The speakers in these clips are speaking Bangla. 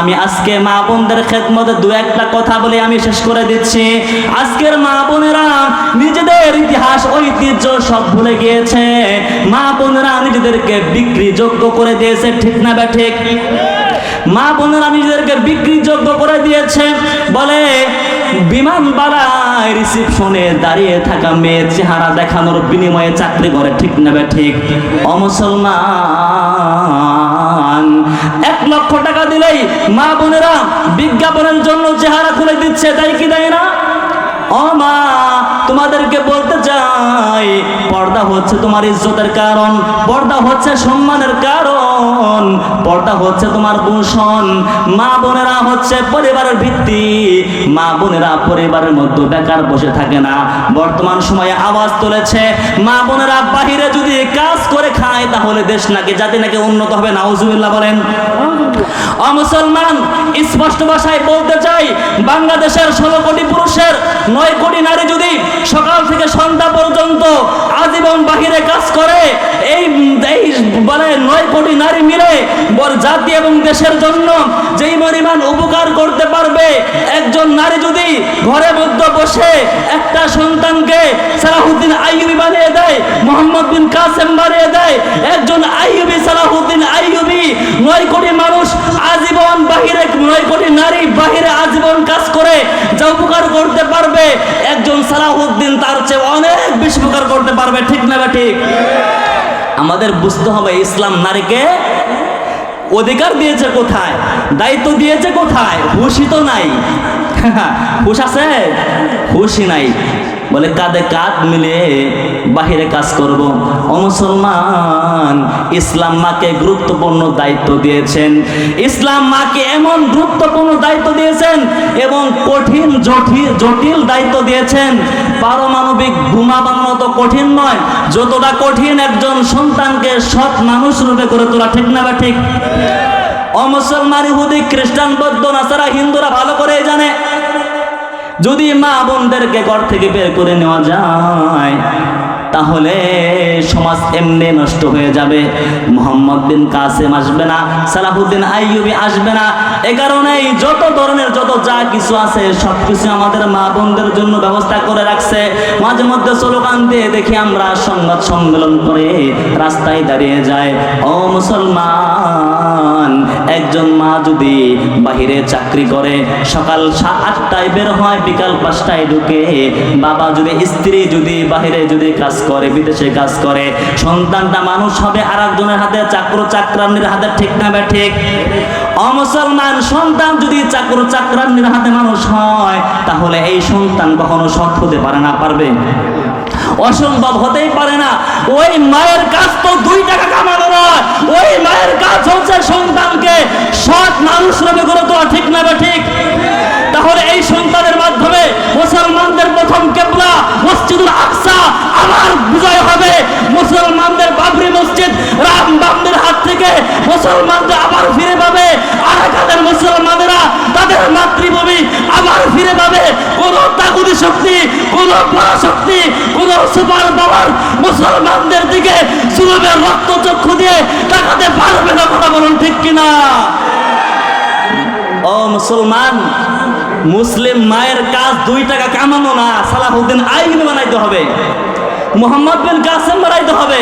আমি আজকে মা বোনদের খেদমতে দু একটা কথা বলে আমি শেষ করে দিচ্ছি। আজকের মা বোনেরা নিজেদের ইতিহাস, ঐতিহ্য সব ভুলে গিয়েছে। মা বোনেরা নিজেদেরকে বিক্রি যোগ্য করে দিয়েছে, ঠিক না বা ঠিক? মা বোনেরা নিজেদেরকে বিক্রি যোগ্য করে দিয়েছে। বলে, বিমান বালায় রিসিপশনে দাঁড়িয়ে থাকা মেয়ের চেহারা দেখানোর বিনিময়ে চাকরি করে, ঠিক নেবে ঠিক? অমুসলমান মা বোনেরা বিজ্ঞাপনের জন্য চেহারা খুলে দিচ্ছে, তাই কি দেয় না? ও মা, তোমাদেরকে বলতে চাই, পর্দা হচ্ছে তোমার ইজ্জতের কারণ, পর্দা হচ্ছে সম্মানের কারণ। পর্দা হচ্ছে তোমার ভূষণ মা বোনেরা হচ্ছে পরিবারের ভিত্তি। মা বোনেরা পরিবারের মধ্যে বেকার বসে থাকে না। বর্তমান সময়ে আওয়াজ তুলেছে, মা বোনেরা বাহিরে যদি কাজ করে খায়, তাহলে দেশ নাকি জাতি নাকি উন্নত হবে। নাউজুবিল্লাহ বলেন। ও মুসলমান, স্পষ্ট ভাষায় বলতে চাই, বাংলাদেশের ষোলো কোটি পুরুষের নয় কোটি নারী যদি সকাল থেকে সন্ধ্যা পর্যন্ত আজীবন বাহিরে কাজ করে এই এই মানে নয় কোটি নারী মিলে বর জাতি এবং দেশের জন্য যেই পরিমাণ উপকার করতে পারবে, একজন নারী যদি ঘরের মধ্যে বসে একটা সন্তানকে সালাহুদ্দিন আইয়ুবি বানিয়ে দেয়, মোহাম্মদ বিন কাসেম বানিয়ে দেয়, একজন আইয়ুবি সালাহুদ্দিন আইয়ুবি নয় কোটি মানুষ আজীবন বাহিরে, নয় কোটি নারী বাহিরে আজীবন কাজ করে যা উপকার করতে পারবে, একজন সালাহুদ্দিন তার চেয়ে অনেক বেশি উপকার করতে পারবে, ঠিক না ঠিক? আমাদের বুঝতে হবে ইসলাম নারীকে অধিকার দিয়েছে কোথায়? দায়িত্ব দিয়েছে কোথায়? হুশই তো নাই। হুশ আছে? হুশই নাই। বলে, কাঁধে কাঁধ মিলে বাহিরে কাজ করব। মুসলমান, ইসলাম মাকে গুরুত্বপূর্ণ দায়িত্ব দিয়েছেন। ইসলাম মাকে এমন গুরুত্বপূর্ণ দায়িত্ব কঠিন জটিল দায়িত্ব দিয়েছেন। পারমাণবিক বোমা বানানো তো কঠিন নয়। যতটা কঠিন একজন সন্তানকে সৎ মানুষ রূপে করে তোলা ঠিক না বা ঠিক? অমুসলমান ইহুদি, খ্রিস্টান, বৌদ্ধ, নাসারা, হিন্দুরা ভালো করে জানে। যদি মা বোনদেরকে ঘর থেকে বের করে নেওয়া যায় তাহলে সমাজ এমনি নষ্ট হয়ে যাবে। মোহাম্মদ বিন কাসেম আসবে না, সালাহুদ্দিন আইয়ুবি আসবে না। এ কারণেই যত ধরনের যত যা কিছু আছে সব কিছু আমাদের মা বোনদের জন্য ব্যবস্থা করে রাখছে। মাঝে মধ্যে স্লোগান দিয়ে দেখি আমরা সংবাদ সম্মেলন করে রাস্তায় দাঁড়িয়ে যায় ও মুসলমান একজন মা যদি বাহিরে চাকরি করে, সকাল আটটায় বের হয়, বিকাল পাঁচটায় ঢুকে, বাবা যদি, স্ত্রী যদি বাহিরে যদি কাজ করে, বিদেশে কাজ করে, সন্তানটা মানুষ হবে আর একজনের হাতে, চাকর চাকরানির হাতে, ঠিক না বে ঠিক? অমুসলমান সন্তান যদি চাকর চাকরানির হাতে মানুষ হয়, তাহলে এই সন্তান কখনো সৎ হতে পারে না, পারবে? অসম্ভব হতেই পারে না। ওই মায়ের কাজ তো দুই টাকা কামানো নয়। ওই মায়ের কাজ হচ্ছে সন্তানকে সৎ মানুষ রূপে করে তোলা, ঠিক না বে ঠিক? তাহলে এই সন্তানের মাধ্যমে মুসলমানদের প্রথম কেবলা মসজিদুল আকসা আমার বিজয় হবে। মুসলমানদের বাবরি মসজিদ রাম বামদের হাত থেকে মুসলমানদের পরাশক্তি কোন সুপার পাওয়ার মুসলমানদের দিকে সুলভের রক্ত চক্ষু দিয়ে তাকাতে পারবে না কথা বলুন ঠিক কিনা? ও মুসলমান, মুসলিম মায়ের কাজ দুই টাকা কামানো না, সালাহুদ্দিন আইন বানাইতে হবে। মোহাম্মদ বিন কাসেম বানাইতে হবে।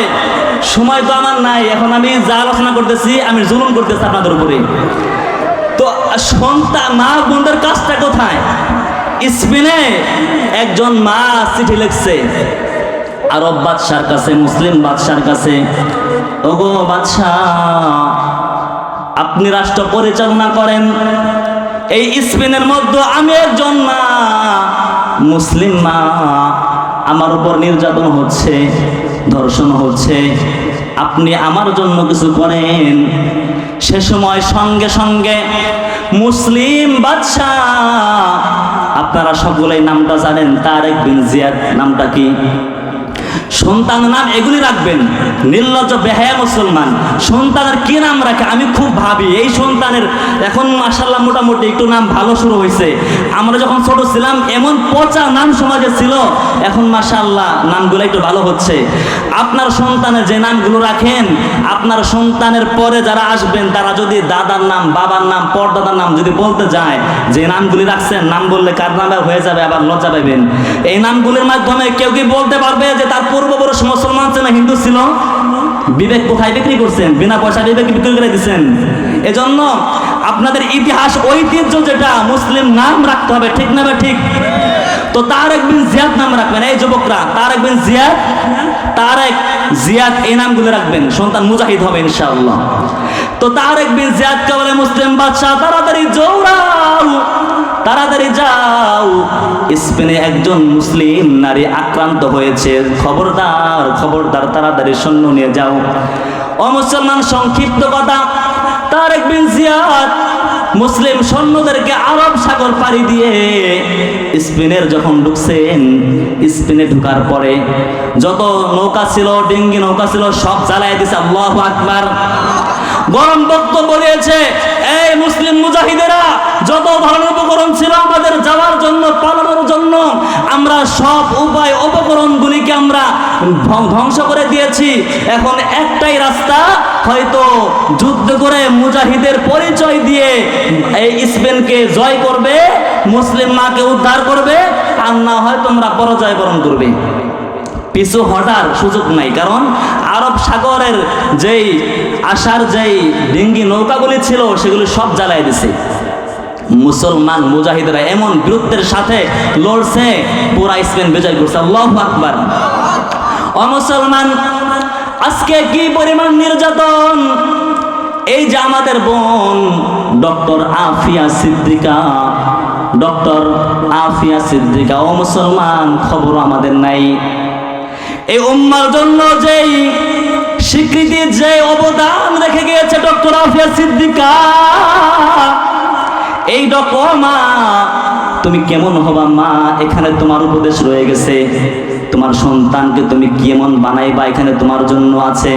সময় তো আমার নাই, এখন আমি যা আলোচনা করতেছি, আমি জুলুম করতেছি আপনাদের উপরে। তো সন্তান, মা বোনদের কাজটা কোথায়? স্পেনে একজন মা চিঠি লিখছে, আরব বাদশার কাছে, মুসলিম বাদশার কাছে, ওগো বাদশাহ, আপনি রাষ্ট্র পরিচালনা করেন। এই স্পেনের মধ্যে আমি একজন মা, মুসলিম মা। আমার উপর নির্যাতন হচ্ছে, ধর্ষণ হচ্ছে। আপনি আমার জন্য কিছু করেন। সে সময় সঙ্গে সঙ্গে মুসলিম বাদশাহ আপনারা সকলেই নামটা জানেন তারেক বিন জিয়াদ নামটা কি? সন্তানের নাম এগুলি রাখবেন। নির্লজ্জ, বেহায়া মুসলমান। সন্তানের কি নাম রাখে আমি খুব ভাবি। এই সন্তানের এখন মাসাল্লাহ মোটামুটি একটু নাম ভালো শুরু হয়েছে। আমরা যখন ছোট ছিলাম, এমন পচা নাম সমাজে ছিল। এখন মাসাল্লাহ নামগুলো একটু ভালো হচ্ছে। আপনার সন্তানের যে নামগুলো রাখেন, আপনার সন্তানের পরে যারা আসবেন, তারা যদি দাদার নাম, বাবার নাম, পরদাদার নাম যদি বলতে যায়, যে নামগুলি রাখছেন, নাম বললে কার নামে হয়ে যাবে, আবার লজ্জা পাবেন এই নামগুলির মাধ্যমে কেউ কি বলতে পারবে যে তার পূর্বপুরুষ মুসলমান ছিল হিন্দু ছিল, বিবেক কোথায় বিক্রি করছেন? বিনা পয়সা বিবেক বিক্রি করে দিচ্ছেন এজন্য আপনাদের ইতিহাস, ঐতিহ্য যেটা, মুসলিম নাম রাখতে হবে, ঠিক না ঠিক? তো তারেক বিন জিয়াদ নাম রাখবেন, এই যুবকরা। তারেক বিন জিয়াদ, তারেক জিয়াদ এই নামগুলো রাখবেন। সন্তান মুজাহিদ হবে ইনশাআল্লাহ। তো তারেক বিন জিয়াদ কে বলে মুসলিম বাদশাহ, তাড়াতাড়ি জৌরাও তাড়াতাড়ি যাও। স্পেনে একজন মুসলিম নারী আক্রান্ত হয়েছে। খবরদার খবরদার, তাড়াতাড়ি সৈন্য নিয়ে যাও। ও মুসলমান, সংক্ষিপ্ত কথা। তারেক বিন জিয়াদ মুসলিম সৈন্যদেরকে আরব সাগর পাড়ি দিয়ে স্পেনের যখন ঢুকছেন, স্পেনে ঢুকার পরে যত নৌকা ছিল, ডিঙ্গি নৌকা ছিল, সব জ্বালাই দিছে। আল্লাহ আকবার। গরম বক্তব্য দিয়েছে এই মুসলিম মুজাহিদেরা, যত ধরনের উপকরণ ছিল আমাদের যাওয়ার জন্য, পালানোর জন্য, আমরা সব উপায় উপকরণগুলিকে আমরা ধ্বং- ধ্বংস করে দিয়েছি। এখন একটাই রাস্তা, হয়তো যুদ্ধ করে মুজাহিদের পরিচয় দিয়ে এই স্পেনকে জয় করবে, মুসলিম মাকে উদ্ধার করবে, আর না হয় তোমরা পরাজয় বরণ করবে। পিছু হটার সুযোগ নাই। কারণ আরব সাগরের যেই আসার যেই ডিঙ্গি নৌকাগুলি ছিল, সেগুলি সব জ্বালাই দিছে। মুসলমান মুজাহিদরা এমন বীরত্বের সাথে লড়ছে, পুরা স্পেন বিজয় করছে। আল্লাহ আকবার। অমুসলমান, আজকে কি পরিমাণ নির্যাতন? এই যে আমাদের বোন, ডক্টর আফিয়া সিদ্দিকা। ডক্টর আফিয়া সিদ্দিকা ও মুসলমান খবর আমাদের নাই। এই উম্মার জন্য যেই স্বীকৃতি যে অবদান রেখে গিয়েছে ডক্টর আফিয়া সিদ্দিকা, এই ডক্টর মা, তুমি কেমন হবা মা? এখানে তোমার উপদেশ রয়ে গেছে। তোমার সন্তানকে তুমি কেমন বানাইবা? এখানে তোমার জন্য আছে।